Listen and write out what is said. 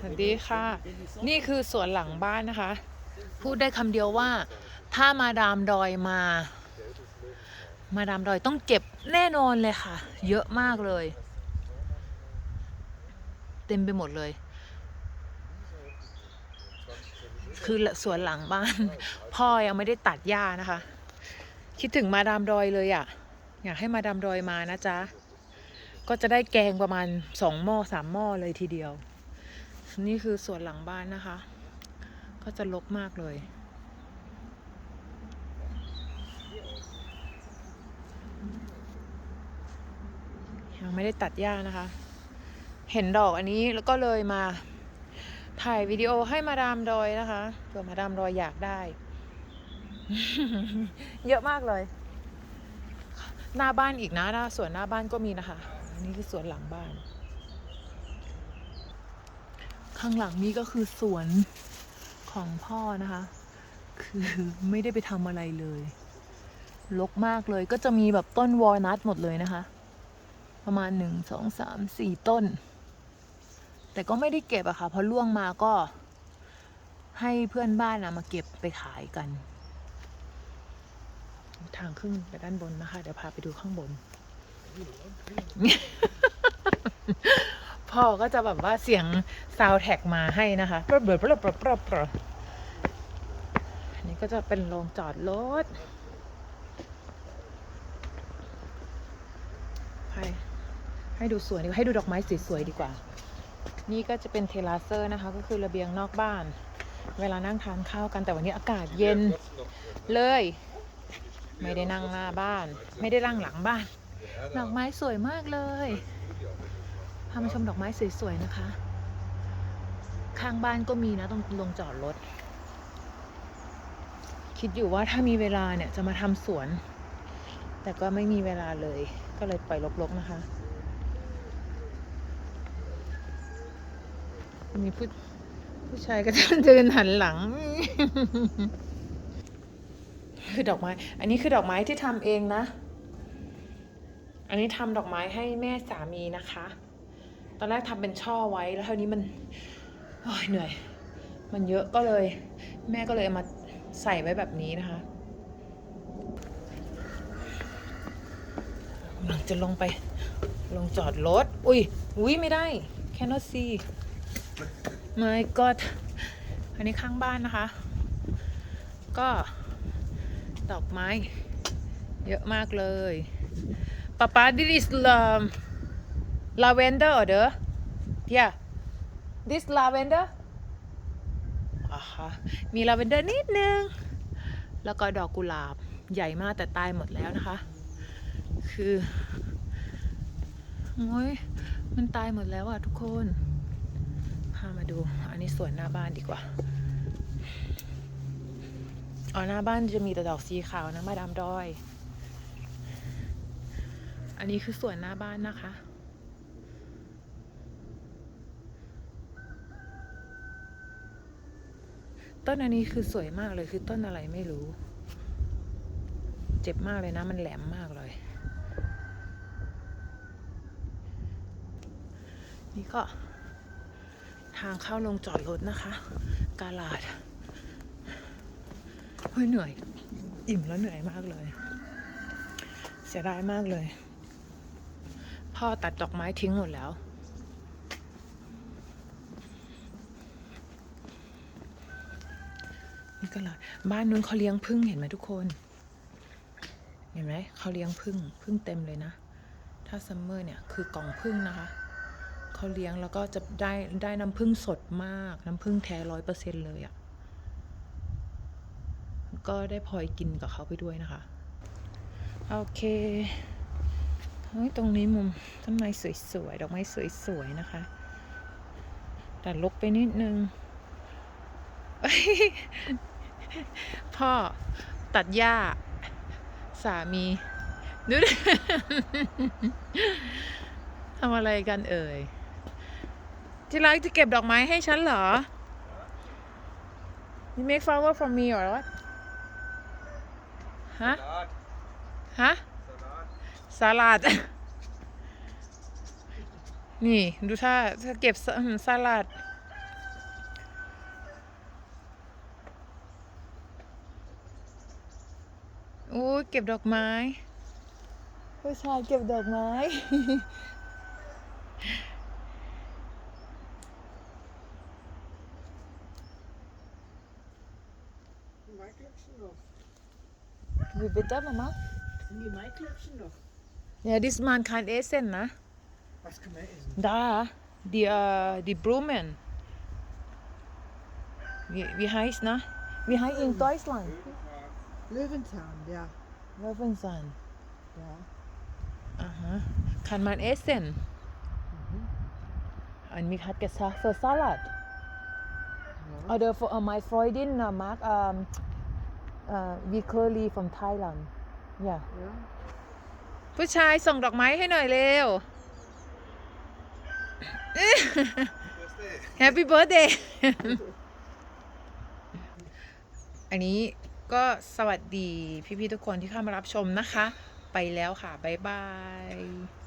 สวัสดีค่ะ นี่คือสวนหลังบ้านนะคะ พูดได้คำเดียวว่า ถ้ามาดามดอยมา มาดามดอยต้องเก็บแน่นอนเลยค่ะ เยอะมากเลย เต็มไปหมดเลย คือสวนหลังบ้าน พ่อยังไม่ได้ตัดหญ้านะคะ คิดถึงมาดามดอยเลยอะ่ะ อยากให้มาดามดอยมานะจ๊ะก็จะได้แกงประมาณสองหม้อสามหม้อเลยทีเดียว นี่คือสวนหลังบ้านนะคะ ก็จะรกมากเลย ยังไม่ได้ตัดหญ้านะคะ เห็นดอกอันนี้แล้วก็เลยมา ถ่ายวิดีโอให้มาดามดอยนะคะเผื่อมาดามดอยอยากได้ เยอะมากเลย หน้าบ้านอีกนะหน้าสวนหน้าบ้านก็มีนะคะนนี้คือสวนหลังบ้าน ข้างหลังนี้ก็คือสวนของพ่อนะคะ คือไม่ได้ไปทำอะไรเลยรกมากเลยก็จะมีแบบต้นวอลนัทหมดเลยนะคะ ประมาณหนึ่งสองสามสี่ต้น แต่ก็ไม่ได้เก็บอะค่ะเพราะล่วงมาก็ให้เพื่อนบ้านนะมาเก็บไปขายกัน ทางขึ้นไปด้านบนนะคะ เดี๋ยวพาไปดูข้างบน พ่อก็จะแบบว่าเสียงซาวแท็กมาให้นะคะเบลอเบลอเบลอเบลอเบลอเบลออันนี้ก็จะเป็นโรงจอดรถให้ให้ดูสวนดีให้ดูดอกไม้สวยๆดีกว่า นี่ก็จะเป็นเทราเซอร์นะคะ ก็คือระเบียงนอกบ้าน เวลานั่งทานข้าวกันแต่วันนี้อากาศเย็นเลย ไม่ได้นั่งหน้าบ้าน ไม่ได้นั่งหลังบ้านดอกไม้สวยมากเลย พามาชมดอกไม้สวยๆนะคะ ข้างบ้านก็มีนะตรงลงจอดรถ คิดอยู่ว่าถ้ามีเวลาเนี่ยจะมาทำสวน แต่ก็ไม่มีเวลาเลย ก็เลยปล่อยรกๆนะคะ มีผู้ผู้ชายก็จะเดินหันหลังคือดอกไม้ อันนี้คือดอกไม้ที่ทำเองนะ อันนี้ทำดอกไม้ให้แม่สามีนะคะ ตอนแรกทำเป็นช่อไว้แล้วครานี้มันเหนื่อย มันเยอะก็เลย แม่ก็เลยเอามาใส่ไว้แบบนี้นะคะกำลังจะลงไปลงจอดรถ อุ้ย อุ้ยไม่ได้ cannot see my god อันนี้ข้างบ้านนะคะ ก็ดอกไม้ เยอะมากเลยป๊าป๊า this is um, lavender oder yeah this lavender อ่าฮะมีลาเวนเดอร์นิดนึง แล้วก็ดอกกุหลาบใหญ่มากแต่ตายหมดแล้วนะคะ คือโอ้ยมันตายหมดแล้วอะทุกคน พามาดู อันนี้สวนหน้าบ้านดีกว่าอ๋อหน้าบ้านจะมีแต่ดอกสีขาวนะมาดามดอย อันนี้คือสวนหน้าบ้านนะคะ ต้นอันนี้คือสวยมากเลยคือต้นอะไรไม่รู้ เจ็บมากเลยนะ มันแหลมมากเลย นี่ก็ ทางเข้าลงจอดรถนะคะ กาลาดเฮ้ยเหนื่อย อิ่มแล้วเหนื่อยมากเลย เสียดายมากเลย พ่อตัดดอกไม้ทิ้งหมดแล้ว นี่ก็เลยบ้านนู้นเขาเลี้ยงพึ่งเห็นไหมทุกคน เห็นไหมเขาเลี้ยงพึ่งพึ่งเต็มเลยนะ ถ้าซัมเมอร์เนี่ยคือกล่องพึ่งนะคะเขาเลี้ยงแล้วก็จะได้ได้น้ำพึ่งสดมาก น้ำพึ่งแท้ร้อยเปอร์เซ็นเลยอะ่ะก็ได้พลอยกินกับเขาไปด้วยนะคะ โอเคเฮ้ยตรงนี้มุมต้นไม้สวยๆดอกไม้สวยๆนะคะ แต่ลกไปนิดนึง พ่อตัดหญ้า สามีดูดิทำอะไรกันเอ่ยที่รักจะเก็บดอกไม้ให้ฉันเหรอ You make flower for me or what ฮะ ฮะ สลัด นี่ ดูถ้าถ้าเก็บสลัด โอ้ยเก็บดอกไม้ ผู้ชายเก็บดอกไม้ My klapsen nog. Wie bitte, Mama? Nee, my klapsen nog. Ja, this man kann essen, ne? Was kan mij essen? Da, die, äh, die Blumen. Wie, wie heißt, ne? Wie heißt in Deutschland? Löwenzahn, ja. Löwenzahn. ja. Aha. Kann man essen? Und mich hat gesagt für Salat. ja. Oder für uh, my Freundin uh, mag um, uh, wie Curly from Thailand. Ja. ja. ผู้ชายส่งดอกไม้ให้หน่อยเร็ว Happy birthday อันนี้ ก็สวัสดีพี่ๆทุกคนที่เข้ามารับชมนะคะ ไปแล้วค่ะ บ๊ายบาย